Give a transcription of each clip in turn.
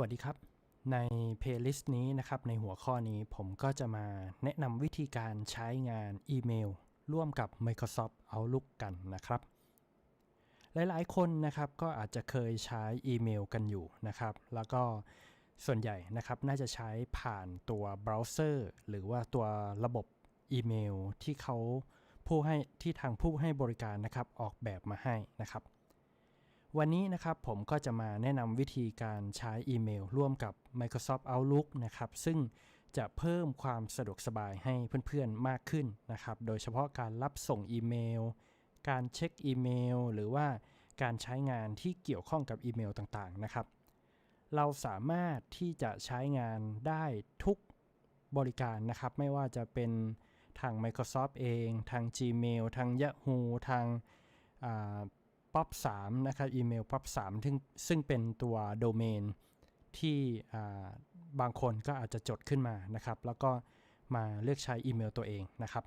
วัสดีครับ ในเพลย์ลิสต์นี้นะครับ ในหัวข้อนี้ผมก็จะมาแนะนำวิธีการใช้งานอีเมล ร่วมกับ Microsoft Outlook กันนะครับ หลายๆ คนนะครับก็อาจจะเคยใช้อีเมลกันอยู่นะครับ แล้วก็ส่วนใหญ่นะครับน่าจะใช้ผ่านตัวเบราว์เซอร์หรือว่าตัวระบบอีเมลที่เขาผู้ให้ที่ทางผู้ให้บริการนะครับออกแบบมาให้นะครับ วันนี้นะครับผมก็จะมาแนะนำวิธีการใช้อีเมล ร่วมกับ Microsoft Outlook นะครับซึ่งจะเพิ่มความสะดวกสบายให้เพื่อนๆมากขึ้นนะครับโดยเฉพาะการรับส่งอีเมล การเช็คอีเมล หรือว่าการใช้งานที่เกี่ยวข้องกับอีเมลต่างๆนะครับ เราสามารถที่จะใช้งานได้ทุกบริการนะครับ ไม่ว่าจะเป็นทาง Microsoft เอง ทาง Gmail ทาง Yahoo ทาง ป๊อป3นะครับอีเมลป๊อป3ซึ่งซึ่งเป็นตัวโดเมนที่บางคนก็อาจจะจดขึ้นมานะครับ แล้วก็มาเลือกใช้อีเมลตัวเองนะครับ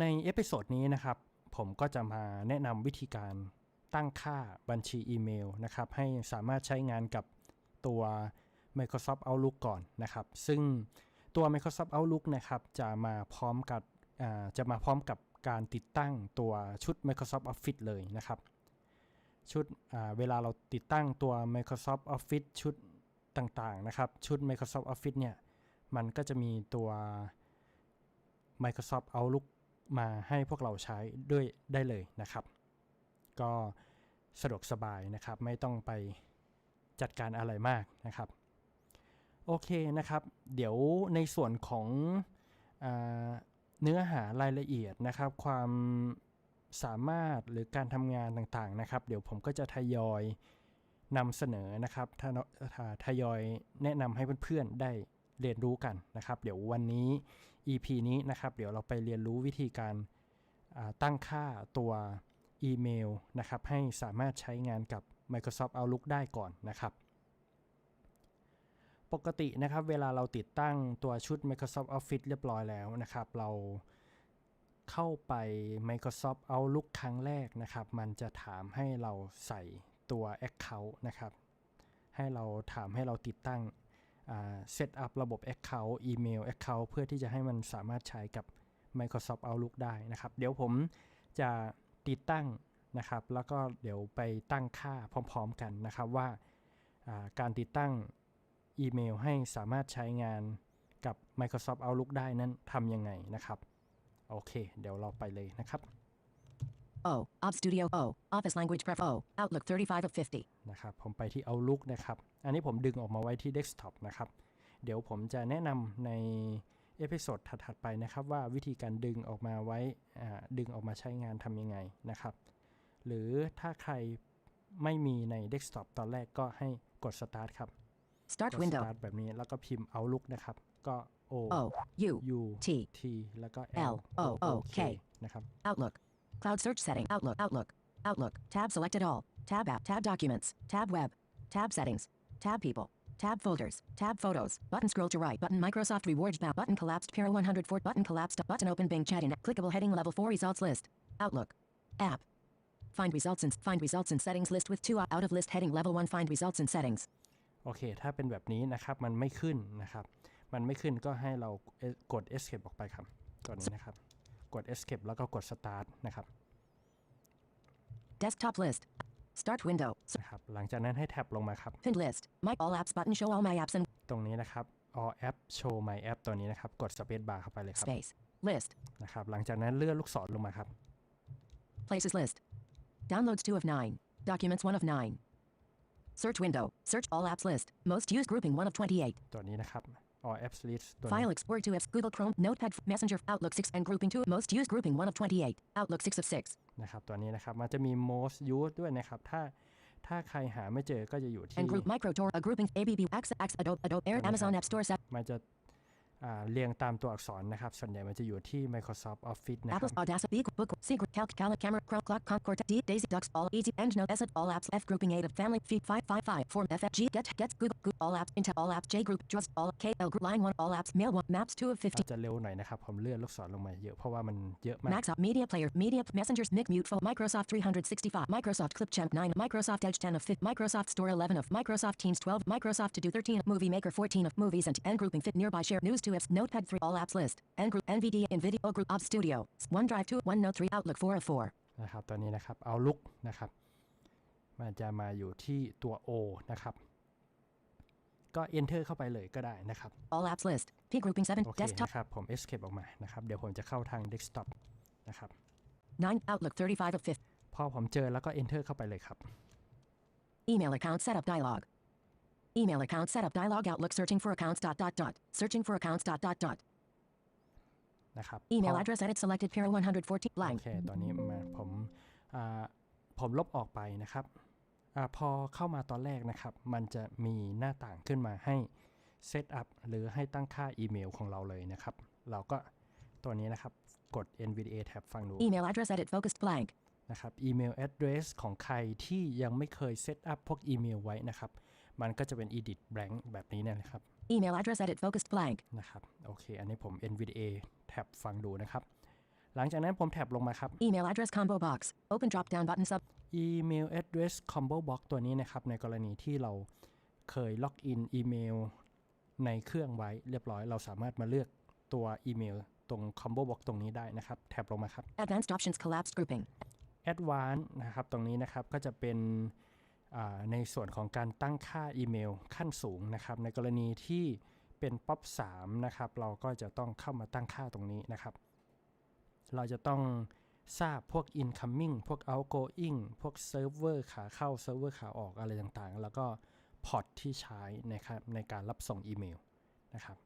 ในเอพิโซดนี้นะครับ ผมก็จะมาแนะนำวิธีการตั้งค่าบัญชีอีเมลนะครับ ให้สามารถใช้งานกับตัว Microsoft Outlook ก่อนนะครับ ซึ่งตัว Microsoft Outlook นะครับ จะมาพร้อมกับจะมาพร้อมกับ การติดตั้งตัวชุด Microsoft Office เลยนะครับ ชุดเวลาเราติดตั้งตัว Microsoft Office ชุดต่างๆนะครับ ชุด Microsoft Office เนี่ย มันก็จะมีตัว Microsoft Outlook มาให้พวกเราใช้ด้วยได้เลยนะครับ ก็สะดวกสบายนะครับ ไม่ต้องไปจัดการอะไรมากนะครับ โอเคนะครับ เดี๋ยวในส่วนของอ เนื้อหารายละเอียดนะครับ ความสามารถหรือการทำงานต่างๆนะครับ เดี๋ยวผมก็จะทยอยนำเสนอนะครับถ้าทยอยแนะนำให้เพื่อนๆได้เรียนรู้กันนะครับ เดี๋ยววันนี้ EP นี้นะครับ เดี๋ยวเราไปเรียนรู้วิธีการตั้งค่าตัวอีเมลนะครับ ให้สามารถใช้งานกับ Microsoft Outlook ได้ก่อนนะครับ ปกตินะครับ เวลาเราติดตั้งตัวชุด Microsoft Office เรียบร้อยแล้วนะครับ เราเข้าไป Microsoft Outlook ครั้งแรกนะครับ มันจะถามให้เราใส่ตัว Account นะครับ ให้เราถามให้เราติดตั้งเซตอัพระบบ Account อีเมล Account เพื่อที่จะให้มันสามารถใช้กับ Microsoft Outlook ได้นะครับ เดี๋ยวผมจะติดตั้งนะครับ แล้วก็เดี๋ยวไปตั้งค่าพร้อม ๆ กันนะครับว่าการติดตั้ง อีเมลให้สามารถใช้งานกับ Microsoft Outlook ได้นั้นทำยังไงนะครับ โอเค เดี๋ยวเราไปเลยนะครับ O, Ob Studio O, Office Language Pref O, Outlook 35 of 50. นะครับ ผมไปที่ Outlook นะครับ อันนี้ผมดึงออกมาไว้ที่ Desktop นะครับ เดี๋ยวผมจะแนะนำในเอพิโซดถัดๆไปนะครับว่าวิธีการดึงออกมาไว้ดึงออกมาใช้งานทำยังไงนะครับ หรือถ้าใครไม่มีใน Desktop ตอนแรกก็ให้กด Start ครับ Start กด window. Start แบบนี้แล้วก็พิมพ์ Outlook นะครับ ก็ O O, U, U T, T แล้วก็ L, O, O, K นะครับ Outlook. Cloud search setting. Outlook. Outlook. Outlook. Tab selected all. Tab app. Tab documents. Tab web. Tab settings. Tab people. Tab folders. Tab photos. Button scroll to right. Button Microsoft rewards map. Button collapsed. Para 104. Button collapsed. Button open Bing chat in. Clickable heading level 4 results list. Outlook. App. Find results in find results in settings list with two out of list heading level 1 find results in settings. โอเค ถ้าเป็นแบบนี้นะครับมันไม่ขึ้นนะครับ มันไม่ขึ้นก็ให้เรากด escape ออกไปครับก่อนนี้นะครับ กด escape แล้วก็กด start นะครับ Desktop list. Start window. นะครับ หลังจากนั้นให้แท็บลงมาครับ Pinned list. My all apps button show all my apps and ตรงนี้นะครับ all app show my app ตัวนี้นะครับ กด space bar เข้าไปเลยครับ space. List. นะครับ หลังจากนั้นเลื่อนลูกศรลงมาครับ Places list. Downloads 2 of 9. Documents 1 of 9. Search window. Search all apps list. Most used grouping 1 of 28. ตัวนี้นะครับ all apps list ตัวนี้ File export 2 Fs. Google Chrome. Notepad. Messenger. Outlook 6 and grouping 2. Most used grouping 1 of 28. Outlook 6 of 6. นะครับ ตัวนี้นะครับ มันจะมี most used ด้วยนะครับ ถ้าถ้าใครหาไม่เจอก็จะอยู่ที่ And group micro tour. A grouping. ABB. Access. Access. Adobe. Adobe. Air. Amazon App Store. Set. มันจะ อ่า เรียงตามตัวอักษรนะครับ ส่วนใหญ่มันจะอยู่ที่ Microsoft Office นะครับ Apple's Audacity, Book, Secret, Calc, Calc, Camera, Chrome, Clock, Concord, D, Daisy, Ducks, All, Easy, EndNote, Asset, All Apps, F Grouping, A, Family, Feed, 555, Form, FFG, Get, Get, Google, Google, All Apps, Intel, All Apps, J Group, Trust, All, K, L Group, Line 1, All Apps, Mail 1, Maps 2 of 50. อาจจะเร็วหน่อยนะครับ ผมเลื่อนลูกศรลงมาเยอะเพราะว่ามันเยอะมาก Max up Media Player, Media Messengers, Mic Mute Phone, Microsoft 365, Microsoft Clipchamp 9, Microsoft Edge 10 of 5, Microsoft Store 11 of Microsoft Teams 12, Microsoft To Do 13 of Movie Maker 14 of Movies and N Grouping Fit Nearby Share News 2 apps, Notepad 3 All Apps List, N Group, NVDA, NVIDIA Group, Ob Studio, OneDrive 2, OneNote 3, Outlook 4 of 4. นะครับตัวนี้นะครับ Outlook นะครับ มันจะมาอยู่ที่ตัว O นะครับก็ Enter เข้าไปเลยก็ได้นะครับ All Apps List, P Grouping 7, โอเค Desktop นะครับ ผม Escape ออกมานะครับ เดี๋ยวผมจะเข้าทาง Desktop นะครับ 9, Outlook 35 of 5. พอผมเจอแล้วก็ Enter เข้าไปเลยครับ Email account setup dialog. Email account setup dialog Outlook searching for accounts dot dot dot. Searching for accounts dot dot dot. นะครับ Email พอ address edit selected Pira 114โอ blank. เค ตอนนี้มาผมอ่าผมลบออกไปนะครับอาพอเข้ามาตอนแรกนะครับ มันจะมีหน้าต่างขึ้นมาให้เซตอัพหรือให้ตั้งค่าอีเมลของเราเลยนะครับ เราก็ตัวนี้นะครับ กด NVDA tab ฟังดู Email address edit focused blank. นะครับอีเมล address ของใครที่ยังไม่เคยเซตอัพพวกอีเมลไว้นะครับ มันก็จะเป็น edit blank แบบนี้เนี่ยนะครับ Email address edit focused blank. นะครับ โอเค อันนี้ผม NVDA tab ฟังดูนะครับ หลังจากนั้นผมแท็บลงมาครับ Email address combo box. Open drop down button sub. email address combo box ตัวนี้นะครับ ในกรณีที่เราเคยล็อกอินอีเมลในเครื่องไว้เรียบร้อย เราสามารถมาเลือกตัวอีเมลตรง combo box ตรงนี้ได้นะครับ แท็บลงมาครับ Advanced options collapsed grouping. advanced นะครับ ตรงนี้นะครับ ก็จะเป็นอ่า ในส่วนของการตั้งค่าอีเมลขั้นสูงนะครับ ในกรณีที่เป็น POP 3นะครับ เราก็จะต้องเข้ามาตั้งค่าตรงนี้นะครับ เราจะต้องทราบพวก incoming พวก outgoing พวกเซิร์ฟเวอร์ขาเข้าเซิร์ฟเวอร์ขาออกอะไรต่างๆ แล้วก็พอร์ตที่ใช้นะครับในการรับส่งอีเมลนะครับ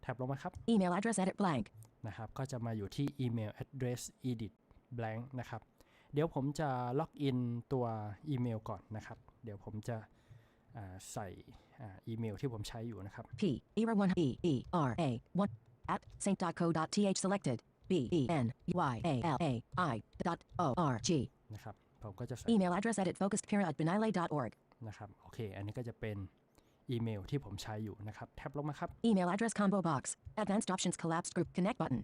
แท็บลงมาครับ Email address edit blank. นะครับ ก็จะมาอยู่ที่ email address edit blank นะครับ เดี๋ยวผมจะล็อกอินตัวอีเมลก่อนนะครับ เดี๋ยวผมจะอ่าใส่อ่าอีเมลที่ผมใช้อยู่นะครับ P. ERA 1 E E R A 1 at saint.co.th selected. B E N Y A L A I dot O R G. นะครับ ผมก็จะใส่ Email address edit focused Pira at benile.org. นะครับ โอเค อันนี้ก็จะเป็นอีเมลที่ผมใช้อยู่นะครับ แท็บลงมาครับ Email address combo box. Advanced options collapsed group connect button.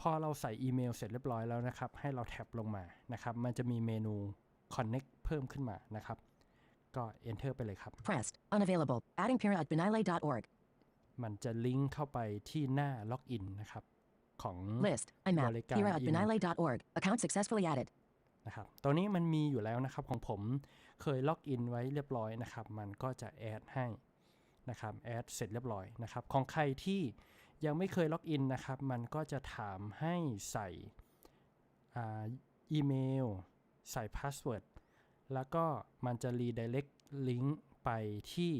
พอเราใส่อีเมลเสร็จเรียบร้อยแล้วนะครับ ให้เราแท็บลงมานะครับ มันจะมีเมนู connect เพิ่มขึ้นมานะครับ ก็ enter ไปเลยครับ Pressed. Unavailable. Adding Pira at benile.org. มันจะลิงก์เข้าไปที่หน้าล็อกอินนะครับ ของ List. IMAP. Balikan Pira at email. benile.org. Account successfully added. นะครับ ตัวนี้มันมีอยู่แล้วนะครับของผมเคยล็อกอินไว้เรียบร้อยนะครับ มันก็จะแอดให้นะครับ แอดเสร็จเรียบร้อยนะครับ ของใครที่ ยังไม่เคยล็อกอินนะครับ มันก็จะถามให้ใส่อ,อีเมล ใส่พาสเวิร์ดแล้วก็มันจะ redirect link ไปที่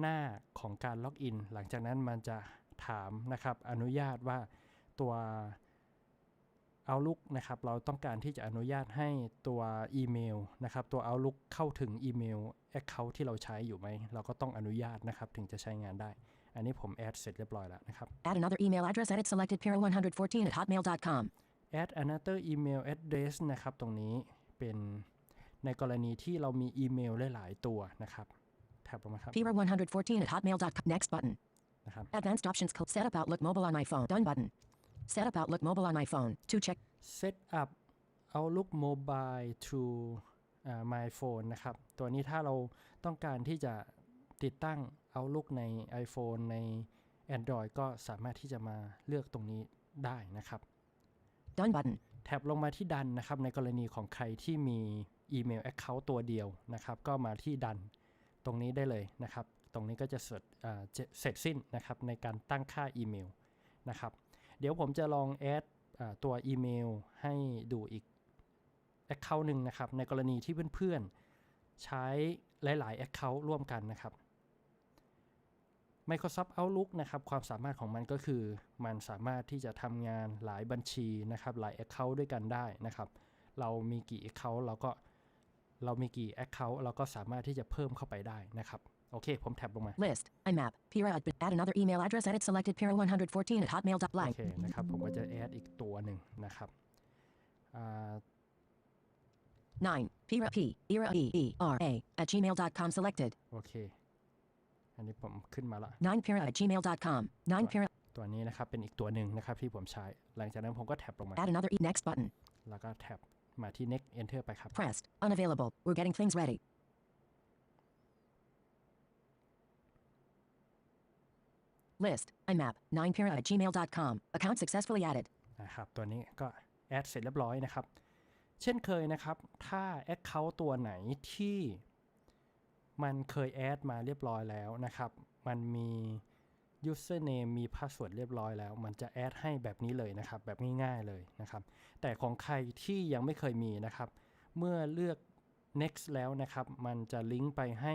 หน้าของการล็อกอิน หลังจากนั้นมันจะถามนะครับ อนุญาตว่าตัว Outlook นะครับ เราต้องการที่จะอนุญาตให้ตัวอีเมลนะครับ ตัว Outlook เข้าถึงอีเมล Account ที่เราใช้อยู่ไหม เราก็ต้องอนุญาตนะครับ ถึงจะใช้งานได้ อันนี้ผมแอดเสร็จเรียบร้อยแล้วนะครับ Add another email address edit selected Pira 114 at hotmail.com. add another email address นะครับ ตรงนี้เป็นในกรณีที่เรามีอีเมลหลายๆตัวนะครับแท็บลงมาครับ Pira 114 at hotmail.com. Next button. นะครับ Advanced options col- set up Outlook mobile on my phone. Done button. Set up Outlook mobile on my phone. To check. set up Outlook Mobile to อ่า my phone นะครับ ตัวนี้ถ้าเราต้องการที่จะติดตั้ง Outlook ใน iPhone ใน Android ก็สามารถที่จะมาเลือกตรงนี้ได้นะครับ Done button. แท็บลงมาที่ดันนะครับ ในกรณีของใครที่มีอีเมล Account ตัวเดียวนะครับ ก็มาที่ดันตรงนี้ได้เลยนะครับ ตรงนี้ก็จะเสร็จอ่าเจเสร็จสิ้นนะครับในการตั้งค่าอีเมลนะครับ เดี๋ยวผมจะลองแอดอ่าตัวอีเมลให้ดูอีก Account หนึ่งนะครับ ในกรณีที่เพื่อนๆใช้หลาย ๆ Account ร่วมกันนะครับ Microsoft Outlook นะครับความสามารถของมันก็คือ มันสามารถที่จะทำงานหลายบัญชีนะครับหลาย Account ด้วยกันได้นะครับ เรามีกี่ Account เราก็เรามีกี่ Account เราก็สามารถที่จะเพิ่มเข้าไปได้นะครับโอเค ผมแท็บลงมา List. IMAP. Pira. at- Add another email address. Edit selected. Pira 114 at hotmail. โอ blank. เคนะครับ ผมก็จะแอดอีกตัวหนึ่งนะครับอ่า 9. Pira. P. Ira. E. E. R. A. At gmail.com. Selected. โอเค อันนี้ผมขึ้นมาละ 9. Pira. at gmail.com. 9. Pira. ตัวนี้นะครับ เป็นอีกตัวหนึ่งนะครับที่ผมใช้ หลังจากนั้นผมก็แท็บลงมา Add another. E. Next button. แล้วก็แท็บมาที่ next enter ไปครับ Pressed. Unavailable. We're getting things ready. List. IMAP. 9pira at gmail.com. Account successfully added. นะครับ ตัวนี้ก็แอดเสร็จเรียบร้อยนะครับ เช่นเคยนะครับ ถ้า Account ตัวไหนที่ มันเคยแอดมาเรียบร้อยแล้วนะครับ มันมี username มี password เรียบร้อยแล้ว มันจะแอดให้แบบนี้เลยนะครับ แบบง่ายๆเลยนะครับ แต่ของใครที่ยังไม่เคยมีนะครับ เมื่อเลือก next แล้วนะครับ มันจะลิงก์ไปให้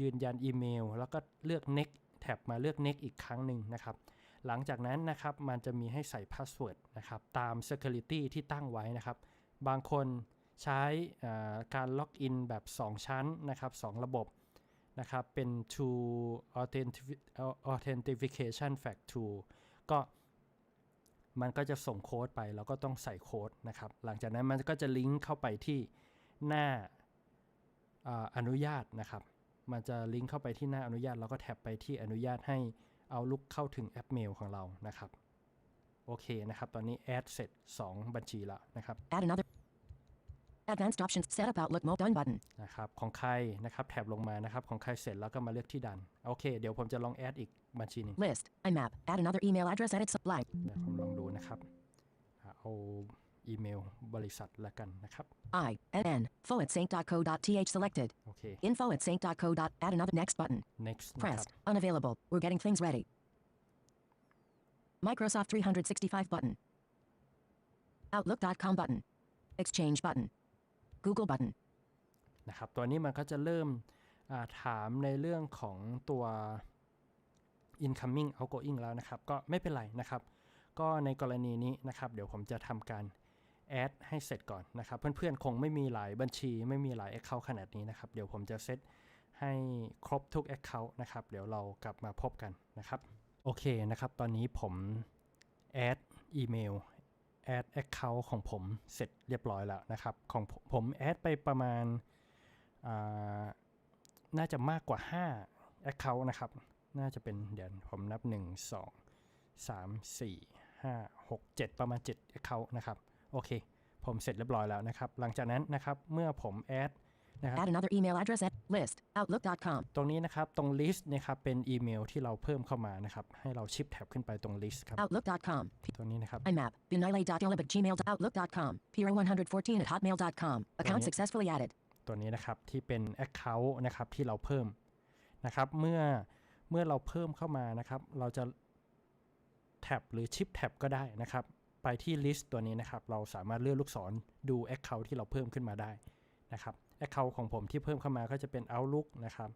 ยืนยันอีเมล แล้วก็เลือก next แท็บมาเลือก next อีกครั้งหนึ่งนะครับ หลังจากนั้นนะครับ มันจะมีให้ใส่ password นะครับ ตาม security ที่ตั้งไว้นะครับ บางคน ใช้การล็อกอินแบบ 2 ชั้นนะครับ 2 ระบบนะครับ เป็น two authentication fact two ก็มันก็จะส่งโค้ดไปแล้วก็ต้องใส่โค้ดนะครับ หลังจากนั้นมันก็จะลิงก์เข้าไปที่หน้าอ่าอนุญาตนะครับ มันจะลิงก์เข้าไปที่หน้าอนุญาตแล้วก็แท็บไปที่อนุญาตให้เอาลุกเข้าถึงแอปเมลของเรานะครับ โอเคนะครับ ตอนนี้แอดเสร็จ 2 บัญชีแล้วนะครับ Add another. Advanced options. Set up Outlook Mode Done button. นะครับ ของใครนะครับแท็บลงมานะครับ ของใครเสร็จแล้วก็มาเลือกที่ดัน โอเค เดี๋ยวผมจะลองแอดอีกบัญชีหนึง List. IMAP. Add another email address. Edit sub- blank. เดี๋ยวผมลองดูนะครับอ่าเอาอีเมลบริษัทละกันนะครับ I. N. N. Info at saint.co.th selected. โอเค Info at saint.co. Add another next button. next นะครับ Pressed. Unavailable. We're getting things ready. Microsoft 365 button. Outlook.com button. Exchange button. Google button. นะครับตัวนี้มันก็จะเริ่มาถามในเรื่องของตัว incoming outgoing แล้วนะครับ ก็ไม่เป็นไรนะครับ ก็ในกรณีนี้นะครับ เดี๋ยวผมจะทำการ add ให้เสร็จก่อนนะครับ เพื่อนๆ คงไม่มีหลายบัญชี ไม่มีหลาย account ขนาดนี้นะครับ เดี๋ยวผมจะเซตให้ครบทุก account นะครับ เดี๋ยวเรากลับมาพบกันนะครับ โอเคนะครับ ตอนนี้ผม add อีเมล add account ของผมเสร็จเรียบร้อยแล้วนะครับ ของผมผม add ไปประมาณาน่าจะมากกว่า 5 account นะครับ น่าจะเป็นเดี๋ยวผมนับ 1 2 3 4 5 6 7 ประมาณ 7 account นะครับ โอเค ผมเสร็จเรียบร้อยแล้วนะครับ หลังจากนั้นนะครับ เมื่อผม add นะครับ Add another email address at list. Outlook.com. ตรงนี้นะครับ ตรง list นะครับ เป็นอีเมลที่เราเพิ่มเข้ามานะครับ ให้เราชิปแท็บขึ้นไปตรง list ครับ Outlook.com. ตรงนี้นะครับ IMAP. Binile.olib at gmail. Outlook.com. Pira114 at hotmail.com. Account Yep. successfully added. ตัวนี้นะครับ ที่เป็น Account นะครับ ที่เราเพิ่มนะครับ เมื่อ เมื่อเราเพิ่มเข้ามานะครับ เราจะแท็บหรือชิปแท็บก็ได้นะครับไปที่ list ตัวนี้นะครับ เราสามารถเลื่อนลูกศรดู Account ที่เราเพิ่มขึ้นมาได้นะครับ Account ของผมที่เพิ่มเข้ามาก็จะเป็น Outlook นะครับ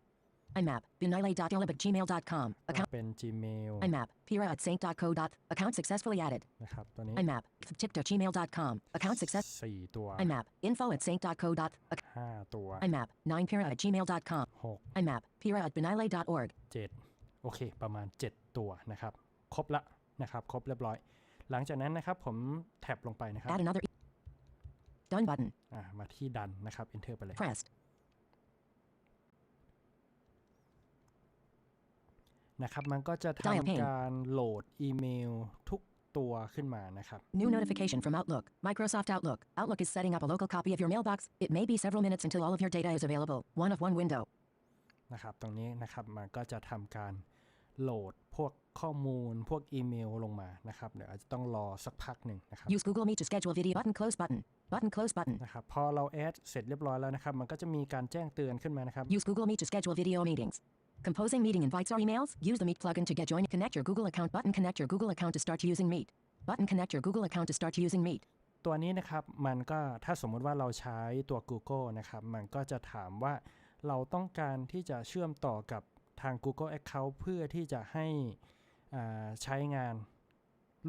IMAP. Binile.olib at gmail.com. ก็ Account. เป็น Gmail IMAP. Pira at saint.co. Account successfully added. นะครับตัวนี้ IMAP. Tip.gmail.com. Account success. สี่ตัว IMAP. Info at saint.co. Ac- ห้าตัว IMAP. 9pira at gmail.com. หก IMAP. Pira at binile.org. เจ็ดโอเค ประมาณ 7 ตัวนะครับ ครบละนะครับ ครบเรียบร้อย หลังจากนั้นนะครับผมแท็บลงไปนะครับ Add another. E- Done button. อ่ามาที่ดันนะครับ enter ไปเลย Pressed. นะครับ มันก็จะ Dial pane ทำการโหลดอีเมลทุกตัวขึ้นมานะครับ New notification from Outlook. Microsoft Outlook. Outlook is setting up a local copy of your mailbox. It may be several minutes until all of your data is available. One of one window. นะครับ ตรงนี้นะครับ มันก็จะทำการโหลดพวกข้อมูลพวกอีเมลลงมานะครับ เดี๋ยวอาจจะต้องรอสักพักหนึ่งนะครับ Use Google Meet to schedule video. Button close button. Button close button. นะครับพอเราแอดเสร็จเรียบร้อยแล้วนะครับ มันก็จะมีการแจ้งเตือนขึ้นมานะครับ Use Google Meet to schedule video meetings. Composing meeting invites or emails? Use the Meet plugin to get joined. Connect your Google account. Button connect your Google account to start using Meet. Button connect your Google account to start using Meet. ตัวนี้นะครับมันก็ถ้าสมมุติว่าเราใช้ตัว Google นะครับ มันก็จะถามว่าเราต้องการที่จะเชื่อมต่อกับทาง Google Account เพื่อที่จะให้อ่าใช้งาน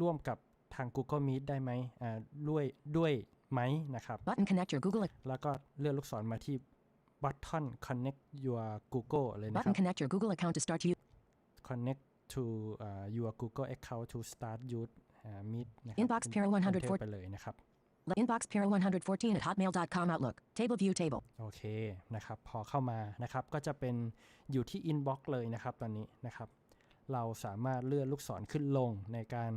ร่วมกับทาง Google Meet ได้ไหมอ่าด้วยด้วย ไหมนะครับ Button connect your Google. ac- แล้วก็เลื่อนลูกศรมาที่ button connect your Google เลยนะค Button รับ connect your Google account to start use. connect to uh, your Google account to start use uh, Meet นะครับ Inbox Peril คุณเทพ104ไปเลยนะครับ Inbox Peril 114 at hotmail.com Outlook. Table view table. โอเคนะครับ พอเข้ามานะครับ ก็จะเป็นอยู่ที่ inbox เลยนะครับตอนนี้นะครับ เราสามารถเลื่อนลูกศรขึ้นลงในการ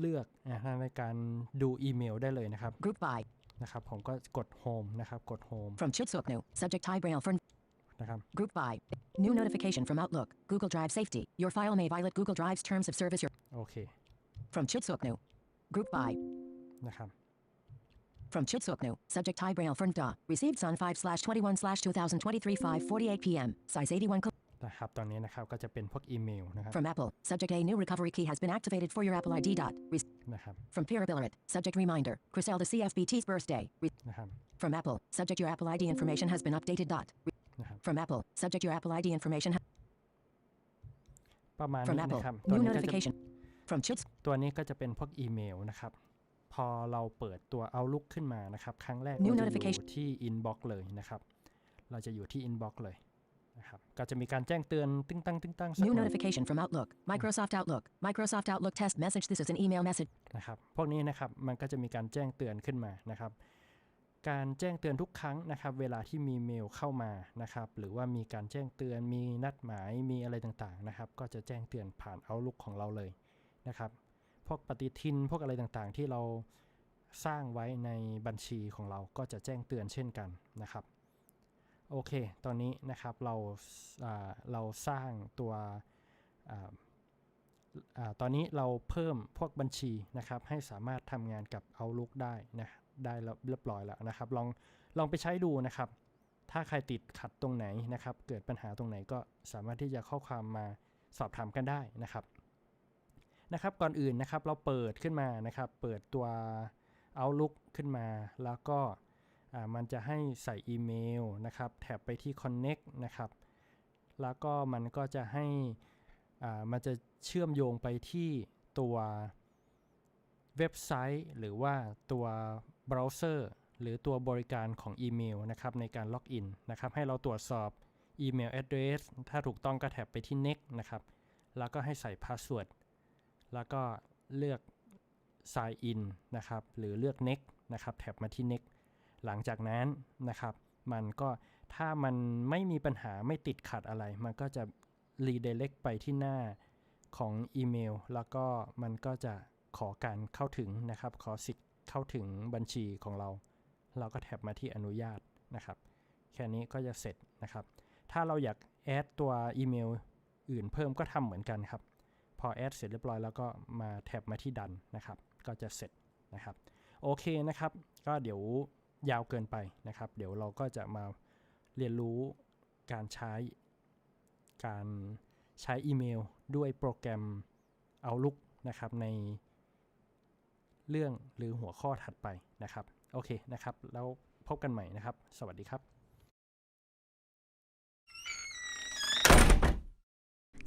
เลือกนะฮะในการดูอีเมลได้เลยนะครับ Group by. นะครับผมก็กด home นะครับกด home From Chitsuknu. Subject Thai Braille for. นะครับ Group by. New notification from Outlook. Google Drive safety. Your file may violate Google Drive's terms of service. Your. โอเค From Chitsuknu. Group by. นะครับ From Chitsuknu. Subject Thai Braille for Da. Received Sun 5 slash 21 slash 2023 5:48 p.m. Size 81. Cl- นะครับ ตอนนี้นะครับก็จะเป็นพวกอีเมลนะครับ From Apple. Subject A new recovery key has been activated for your Apple ID. Dot. Re- นะครับ From Pira Billerit. Subject reminder. Griselda CFBT's birthday. Re- นะครับ From Apple. Subject your Apple ID information has been updated. Dot. Re- นะครับ From Apple. Subject your Apple ID information. Ha- ประมาณ from นี้ Apple. นะครับตัว New นี้ก็จะ notification. From Chits. ตัวนี้ก็จะเป็นพวกอีเมลนะครับพอเราเปิดตัว Outlook ขึ้นมานะครับ ครั้งแรก New เราจะอยู่ notification ที่ Inbox เลยนะครับ เราจะอยู่ที่ Inbox เลย นะครับก็จะมีการแจ้งเตือนตึ้งตั้งตึ้งตั้งสัก New หน่อย notification from Outlook. Microsoft Outlook. Microsoft Outlook test message. This is an email message. นะครับพวกนี้นะครับมันก็จะมีการแจ้งเตือนขึ้นมานะครับการแจ้งเตือนทุกครั้งนะครับเวลาที่มีเมลเข้ามานะครับหรือว่ามีการแจ้งเตือนมีนัดหมายมีอะไรต่างๆนะครับก็จะแจ้งเตือนผ่าน Outlook ของเราเลยนะครับพวกปฏิทินพวกอะไรต่างๆ ที่เราสร้างไว้ในบัญชีของเราก็จะแจ้งเตือนเช่นกันนะครับ โอเค ตอนนี้นะครับเราเราสร้างตัวออตอนนี้เราเพิ่มพวกบัญชีนะครับ ให้สามารถทำงานกับ Outlook ได้นะได้แล้วเรียบร้อยแล้วนะครับ ลองลองไปใช้ดูนะครับ ถ้าใครติดขัดตรงไหนนะครับ เกิดปัญหาตรงไหนก็สามารถที่จะข้อความมาสอบถามกันได้นะครับนะครับก่อนอื่นนะครับเราเปิดขึ้นมานะครับ เปิดตัว Outlook ขึ้นมาแล้วก็ มันจะให้ใส่อีเมลนะครับ แท็บไปที่ Connect นะครับ แล้วก็มันก็จะให้มันจะเชื่อมโยงไปที่ตัวเว็บไซต์ หรือว่าตัวเบราว์เซอร์หรือตัวบริการของอีเมลนะครับในการล็อกอินนะครับ ให้เราตรวจสอบอีเมล address ถ้าถูกต้องก็แท็บไปที่ next นะครับ แล้วก็ให้ใส่พาสเวิร์ดแล้วก็เลือก sign in นะครับ หรือเลือก next นะครับ แท็บมาที่ next หลังจากนั้นนะครับ มันก็ถ้ามันไม่มีปัญหาไม่ติดขัดอะไร มันก็จะ redirect ไปที่หน้าของอีเมล แล้วก็มันก็จะขอการเข้าถึงนะครับ ขอสิทธิ์เข้าถึงบัญชีของเรา เราก็แท็บมาที่อนุญาตนะครับ แค่นี้ก็จะเสร็จนะครับ ถ้าเราอยากแอดตัวอีเมลอื่นเพิ่มก็ทำเหมือนกันครับ พอแอดเสร็จเรียบร้อยแล้วก็มาแท็บมาที่ดันนะครับ ก็จะเสร็จนะครับ โอเคนะครับ ก็เดี๋ยว ยาวเกินไปนะครับ เดี๋ยวเราก็จะมาเรียนรู้การใช้การใช้อีเมลด้วยโปรแกรม Outlook นะครับในเรื่องหรือหัวข้อถัดไปนะครับ โอเคนะครับ แล้วพบกันใหม่นะครับ สวัสดีครับ